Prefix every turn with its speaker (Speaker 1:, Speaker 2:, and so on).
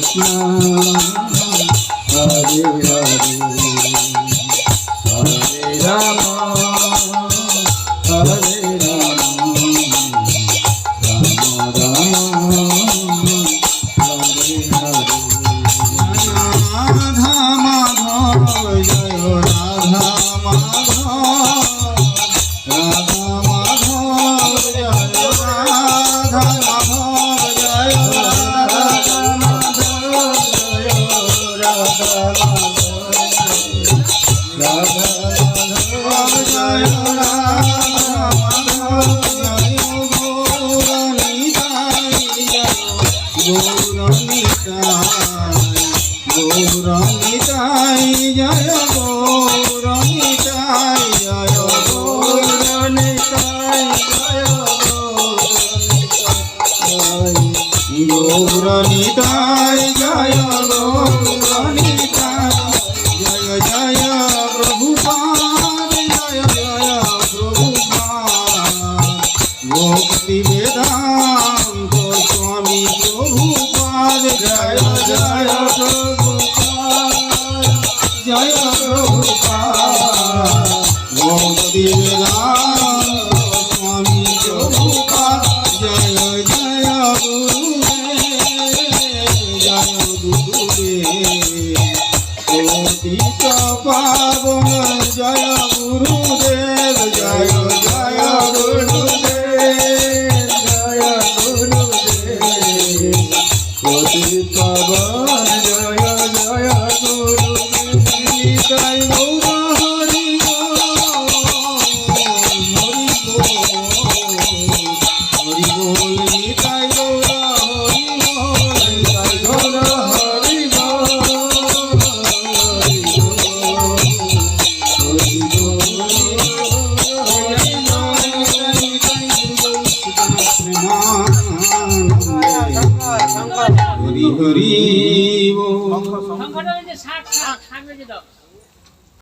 Speaker 1: Krishna Radha Madhav জয় রাধা গৌরনিতাই জয় গৌরনিতাই জয় জয় প্রভুপাদ জয় জয় প্রভুপাদ ভক্তি বেদান্ত স্বামী প্রভুপাদ জয় জয় প্রভুপাদ জয় প্রভুপাদ ভক্তি বেদান্ত অতীত পাবন জয় গুরুদেব হরি হরি বল।